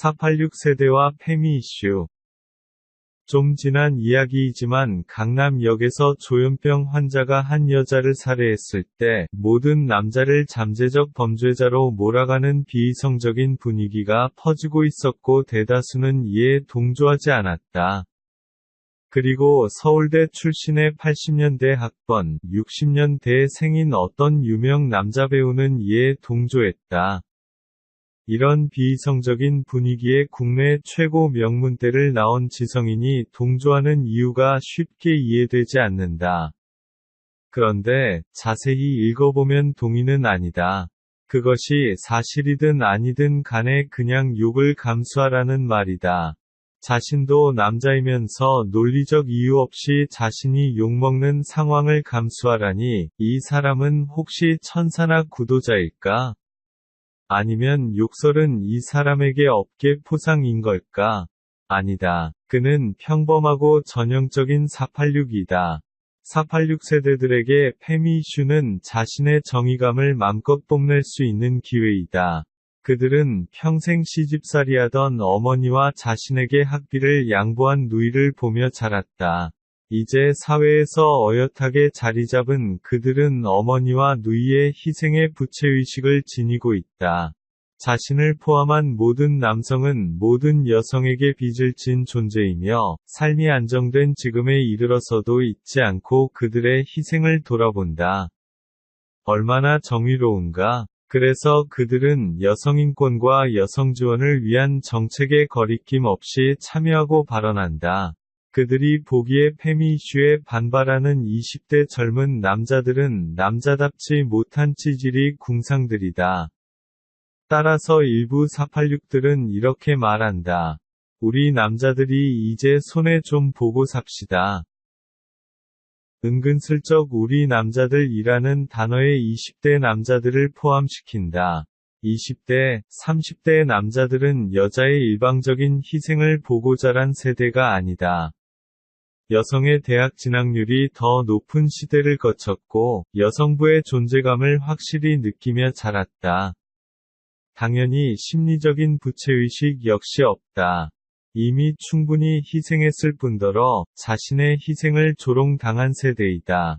486 세대와 페미 이슈 좀 지난 이야기이지만 강남역에서 조현병 환자가 한 여자를 살해했을 때 모든 남자를 잠재적 범죄자로 몰아가는 비이성적인 분위기가 퍼지고 있었고 대다수는 이에 동조하지 않았다. 그리고 서울대 출신의 80년대 학번, 60년대 생인 어떤 유명 남자 배우는 이에 동조했다. 이런 비이성적인 분위기에 국내 최고 명문대를 나온 지성인이 동조하는 이유가 쉽게 이해되지 않는다. 그런데 자세히 읽어보면 동의는 아니다. 그것이 사실이든 아니든 간에 그냥 욕을 감수하라는 말이다. 자신도 남자이면서 논리적 이유 없이 자신이 욕먹는 상황을 감수하라니 이 사람은 혹시 천사나 구도자일까? 아니면 욕설은 이 사람에게 업계 포상인 걸까? 아니다. 그는 평범하고 전형적인 486이다. 486 세대들에게 페미 이슈는 자신의 정의감을 맘껏 뽐낼 수 있는 기회이다. 그들은 평생 시집살이 하던 어머니와 자신에게 학비를 양보한 누이를 보며 자랐다. 이제 사회에서 어엿하게 자리 잡은 그들은 어머니와 누이의 희생의 부채의식을 지니고 있다. 자신을 포함한 모든 남성은 모든 여성에게 빚을 진 존재이며 삶이 안정된 지금에 이르러서도 잊지 않고 그들의 희생을 돌아본다. 얼마나 정의로운가? 그래서 그들은 여성인권과 여성 지원을 위한 정책에 거리낌 없이 참여하고 발언한다. 그들이 보기에 페미 이슈에 반발하는 20대 젊은 남자들은 남자답지 못한 찌질이 궁상들이다. 따라서 일부 486들은 이렇게 말한다. 우리 남자들이 이제 손에 좀 보고 삽시다. 은근슬쩍 우리 남자들 이라는 단어에 20대 남자들을 포함시킨다. 20대, 30대 남자들은 여자의 일방적인 희생을 보고 자란 세대가 아니다. 여성의 대학 진학률이 더 높은 시대를 거쳤고, 여성부의 존재감을 확실히 느끼며 자랐다. 당연히 심리적인 부채의식 역시 없다. 이미 충분히 희생했을 뿐더러 자신의 희생을 조롱당한 세대이다.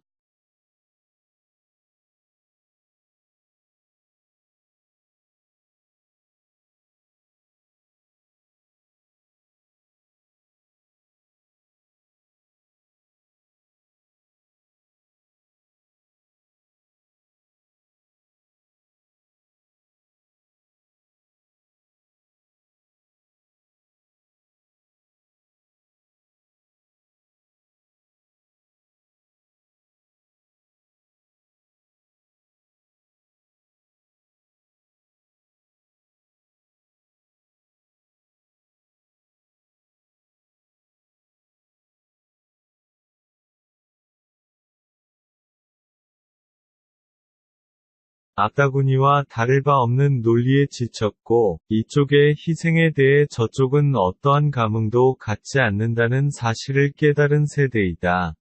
악다구니와 다를 바 없는 논리에 지쳤고, 이쪽의 희생에 대해 저쪽은 어떠한 감흥도 갖지 않는다는 사실을 깨달은 세대이다.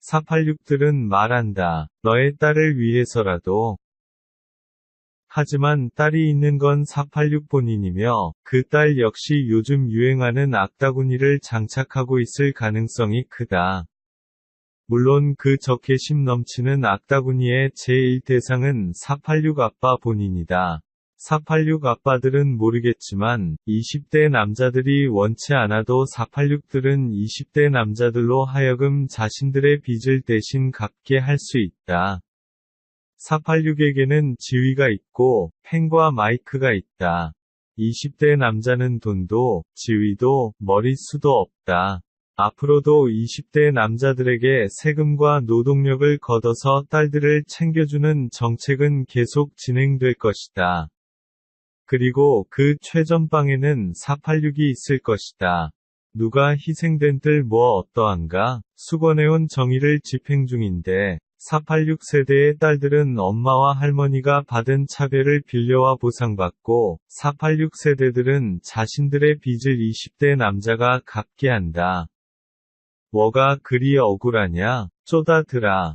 486들은 말한다. 너의 딸을 위해서라도. 하지만 딸이 있는 건 486 본인이며, 그 딸 역시 요즘 유행하는 악다구니를 장착하고 있을 가능성이 크다. 물론 그 적개심 넘치는 악다구니의 제1대상은 486 아빠 본인이다. 486 아빠들은 모르겠지만 20대 남자들이 원치 않아도 486들은 20대 남자들로 하여금 자신들의 빚을 대신 갚게 할 수 있다. 486에게는 지위가 있고 펜과 마이크가 있다. 20대 남자는 돈도 지위도 머릿수도 없다. 앞으로도 20대 남자들에게 세금과 노동력을 걷어서 딸들을 챙겨주는 정책은 계속 진행될 것이다. 그리고 그 최전방에는 486이 있을 것이다. 누가 희생된 들 뭐 어떠한가? 수건해온 정의를 집행 중인데, 486 세대의 딸들은 엄마와 할머니가 받은 차별을 빌려와 보상받고, 486 세대들은 자신들의 빚을 20대 남자가 갚게 한다. 뭐가 그리 억울하냐? 쪼다들아.